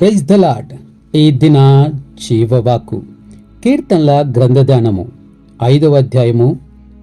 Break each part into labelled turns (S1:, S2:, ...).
S1: Praise the lord ఈ దిన జీవవాకు కీర్తనల గ్రంథదానము ఐదవ అధ్యాయము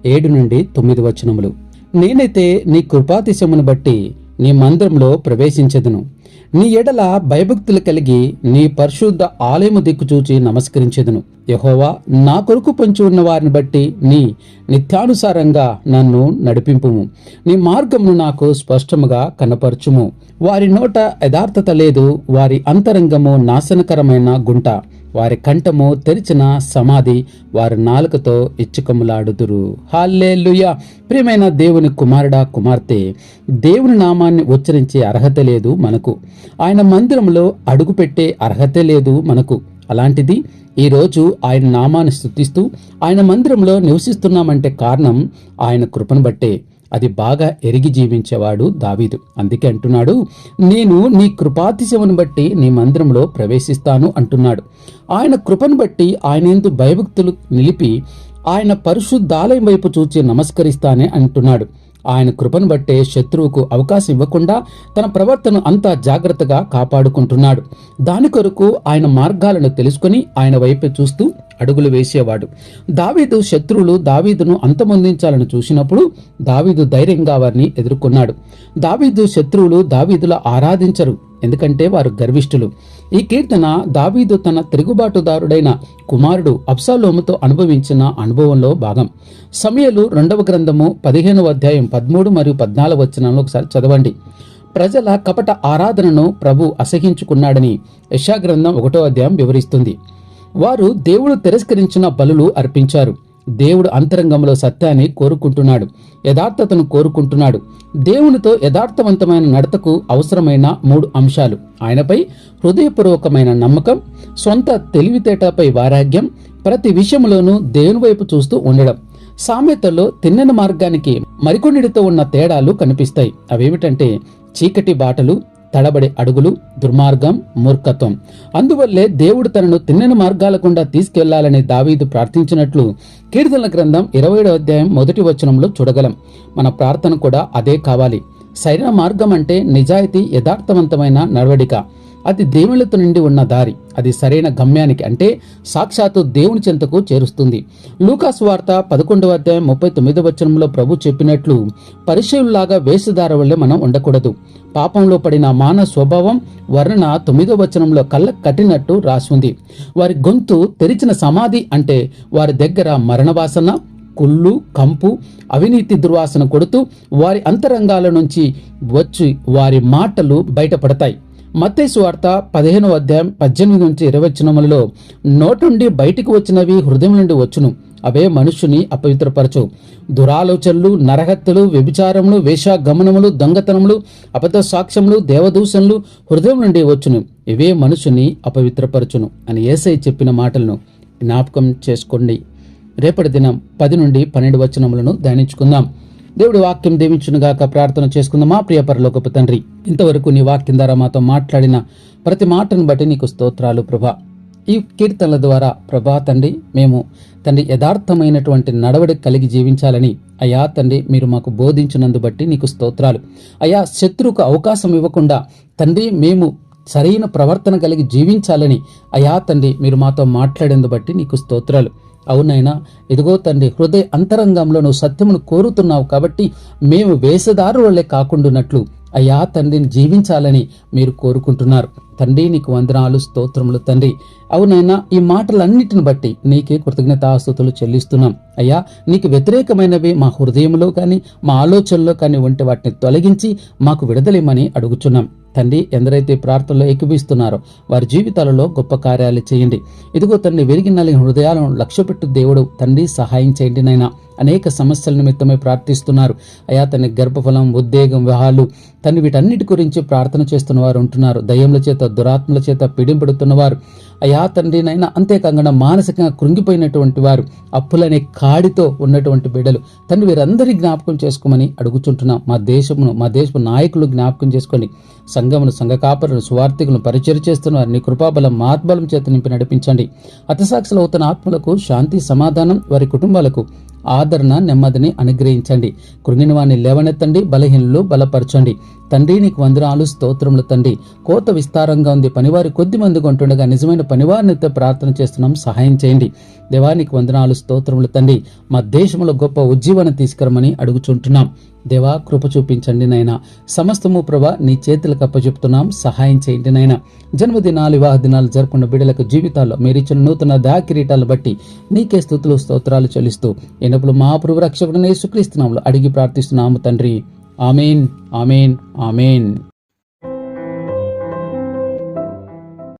S1: ఏడు నుండి తొమ్మిది వచనములు. నేనైతే నీ కృపాతిశమును బట్టి నీ మందిరంలో ప్రవేశించదును. నీ ఎడల భయభక్తులు కలిగి నీ పరిశుద్ధ ఆలయము దిక్కు చూచి నమస్కరించెదను. యహోవా నా కొరకు పొంచి ఉన్న వారిని బట్టి నీ నిత్యానుసారంగా నన్ను నడిపింపుము. నీ మార్గమును నాకు స్పష్టముగా కనపరచుము. వారి నోట యథార్థత లేదు వారి అంతరంగము నాశనకరమైన గుంట. వారి కంఠము తెరిచిన సమాధి వారి నాలుకతో ఇచ్చుకములాడుదురు. హాల్లేలుయ! ప్రియమైన దేవుని కుమారుడా కుమార్తె దేవుని నామాన్ని ఉచ్చరించే అర్హత లేదు మనకు. ఆయన మందిరంలో అడుగుపెట్టే అర్హత లేదు మనకు. అలాంటిది ఈరోజు ఆయన నామాన్ని స్థుతిస్తూ ఆయన మందిరంలో నివసిస్తున్నామంటే కారణం ఆయన కృపను బట్టే. అది బాగా ఎరిగి జీవించేవాడు దావీదు. అందుకే అంటున్నాడు నేను నీ కృపాతిశమును బట్టి నీ మందిరంలో ప్రవేశిస్తాను అంటున్నాడు. ఆయన కృపను బట్టి ఆయన ఎందు భయభక్తులు నిలిపి ఆయన పరిశుద్ధాలయం వైపు చూచి నమస్కరిస్తానే అంటున్నాడు. ఆయన కృపను బట్టే శత్రువుకు అవకాశం ఇవ్వకుండా తన ప్రవర్తన అంతా జాగ్రత్తగా కాపాడుకుంటున్నాడు. దాని కొరకు ఆయన మార్గాలను తెలుసుకుని ఆయన వైపు చూస్తూ అడుగులు వేసేవాడు. దావీదు శత్రువులు దావీదును అంతమొందించాలని చూసినప్పుడు దావీదు ధైర్యంగా వారిని ఎదుర్కొన్నాడు. దావీదు శత్రువులు దావీదుల ఆరాధించరు. ఎందుకంటే వారు గర్విష్ఠులు. ఈ కీర్తన దావీదు తన తిరుగుబాటుదారుడైన కుమారుడు అబ్సాలోముతో అనుభవించిన అనుభవంలో భాగం. సమయలు రెండవ గ్రంథము పదిహేనవ అధ్యాయం పదమూడు మరియు పద్నాలుగు వచనంలో ఒకసారి చదవండి. ప్రజల కపట ఆరాధనను ప్రభు అసహించుకున్నాడని యశాగ్రంథం ఒకటో అధ్యాయం వివరిస్తుంది. వారు దేవుడు తిరస్కరించిన బలులు అర్పించారు. దేవుడు అంతరంగంలో సత్యాన్ని కోరుకుంటున్నాడు యథార్థతను కోరుకుంటున్నాడు. దేవునితో యథార్థవంతమైన నడతకు అవసరమైన మూడు అంశాలు. ఆయనపై హృదయపూర్వకమైన నమ్మకం సొంత తెలివితేటపై వారాగ్యం ప్రతి విషయంలోనూ దేవుని వైపు చూస్తూ ఉండడం. సామెతల్లో తిన్నని మార్గానికి మరికొన్నిటితో ఉన్న తేడాలు కనిపిస్తాయి. అవేమిటంటే చీకటి బాటలు తడబడి అడుగులు దుర్మార్గం మూర్ఖత్వం. అందువల్లే దేవుడు తనను తిన్నని మార్గాల గుండా తీసుకెళ్ళాలని దావీదు ప్రార్థించినట్లు కీర్తనల గ్రంథం ఇరవై అధ్యాయం మొదటి వచనంలో చూడగలం. మన ప్రార్థన కూడా అదే కావాలి. సరైన మార్గం అంటే నిజాయితీ యథార్థవంతమైన నడవడిక. అది దేవునితో నిండి ఉన్న దారి. అది సరైన గమ్యానికి అంటే సాక్షాత్తు దేవుని చెంతకు చేరుస్తుంది. లూకాస్ వార్త పదకొండవ అధ్యాయం ముప్పై తొమ్మిదవ వచనంలో ప్రభు చెప్పినట్లు పరిచయుల్లాగా వేషధార వల్లే మనం ఉండకూడదు. పాపంలో పడిన మాన స్వభావం వర్ణన తొమ్మిదవ వచనంలో కళ్ళ కట్టినట్టు రాసింది. వారి గొంతు తెరిచిన సమాధి అంటే వారి దగ్గర మరణవాసన కుళ్ళు కంపు అవినీతి దుర్వాసన కొడుతూ వారి అంతరంగాల నుంచి వచ్చి వారి మాటలు బయటపడతాయి. మత్తేసు వార్త పదిహేను అధ్యాయం పద్దెనిమిది నుంచి ఇరవై వచనములలో నోటుండి బయటికి వచ్చినవి హృదయం నుండి వచ్చును అవే మనుషుని అపవిత్రపరచు. దురాలోచనలు నరహత్యలు వ్యభిచారములు వేషాగమనములు దొంగతనములు అబద్ధ సాక్ష్యములు దేవదూషణలు హృదయం నుండి వచ్చును ఇవే మనుషుని అపవిత్రపరచును అని ఏసై చెప్పిన మాటలను జ్ఞాపకం చేసుకోండి. రేపటి దినం పది నుండి పన్నెండు వచనములను ధ్యానించుకుందాం. దేవుడి వాక్యం దీవించునుగాక ప్రార్థన చేసుకుందామా? ప్రియ పరలోకపు తండ్రి ఇంతవరకు నీ వాక్యం ద్వారా మాతో మాట్లాడిన ప్రతి మాటను బట్టి నీకు స్తోత్రాలు ప్రభా. ఈ కీర్తనల ద్వారా ప్రభా తండ్రి మేము తండ్రి యథార్థమైనటువంటి నడవడి కలిగి జీవించాలని అయా తండ్రి మీరు మాకు బోధించినందు బట్టి నీకు స్తోత్రాలు. అయా శత్రువుకు అవకాశం ఇవ్వకుండా తండ్రి మేము సరైన ప్రవర్తన కలిగి జీవించాలని అయా తండ్రి మీరు మాతో మాట్లాడేందు బట్టి నీకు స్తోత్రాలు. అవునైనా ఇదిగో తండ్రి హృదయ అంతరంగంలో నువ్వు సత్యమును కోరుతున్నావు కాబట్టి మేము వేషధారు కాకుండానట్లు. అయ్యా తండ్రిని జీవించాలని మీరు కోరుకుంటున్నారు. తండ్రి నీకు వందనాలు స్తోత్రములు తండ్రి. అవునైనా ఈ మాటలన్నిటిని బట్టి నీకే కృతజ్ఞతాస్తుతులు చెల్లిస్తున్నాం. అయ్యా నీకు వ్యతిరేకమైనవి మా హృదయంలో కానీ మా ఆలోచనలో కానీ ఉంటే వాటిని తొలగించి మాకు విడుదలేమని అడుగుచున్నాం. తండ్రి ఎందరైతే ప్రార్థనలో ఎక్కిపిస్తున్నారో వారి జీవితాలలో గొప్ప కార్యాలు చేయండి. ఇదిగో తండ్రి విరిగి నలిగిన హృదయాలను లక్ష్యపెట్టు దేవుడు తండ్రి సహాయం చేయండి నైనా అనేక సమస్యల నిమిత్తమే ప్రార్థిస్తున్నారు. అయా తన గర్భఫలం ఉద్వేగం వివాహాలు తను వీటన్నిటి గురించి ప్రార్థన చేస్తున్న వారు ఉంటున్నారు. దయ్యముల చేత దురాత్మల చేత పీడింపడుతున్నవారు అయా తండ్రి నైనా అంతేకాకుండా మానసికంగా కృంగిపోయినటువంటి వారు అప్పులనే కాడితో ఉన్నటువంటి బిడ్డలు. తండ్రి వీరందరి జ్ఞాపకం చేసుకోమని అడుగుచుంటున్నాం. మా దేశమును మా దేశపు నాయకులు జ్ఞాపకం చేసుకొని సంఘమును సంఘ కాపరులను సువార్థికులను పరిచయం చేస్తున్న వారిని కృపాబలం మాత్బలం చేత నింపి నడిపించండి. అతసాక్షులు అవుతున్న ఆత్మలకు శాంతి సమాధానం వారి కుటుంబాలకు ఆదరణ నెమ్మదిని అనుగ్రహించండి. కృంగిన వారిని లేవనెత్తండి బలహీనులు బలపరచండి. తండ్రి నీకు వందనాలు స్తోత్రములు తండ్రి. కోత విస్తారంగా ఉంది. పనివారి కొద్ది మంది కొంటుండగా నిజమైన పనివారినితో ప్రార్థన చేస్తున్నాం. సహాయం చేయండి. దేవానికి వందనాలు స్తోత్రములు తండ్రి. మా దేశంలో గొప్ప ఉజ్జీవన తీసుకురమని అడుగుచుంటున్నాం. దేవా కృప చూపించండి నాయన. సమస్తము ప్రభ నీ చేతులకు అప్పచెప్తున్నాం. సహాయం చేయండి నాయన. జన్మదినాలు వివాహ దినాలు జరుపుకున్న బిడ్డలకు జీవితాల్లో మీరిచ్చిన నూతన దాకిరీటాలు బట్టి నీకే స్థుతులు స్తోత్రాలు చెల్లిస్తూ ఎన్నప్పుడు మా ప్రభు రక్షకుడనే సుక్రీస్తున్నాములు అడిగి ప్రార్థిస్తున్నాము తండ్రి. Amen amen amen.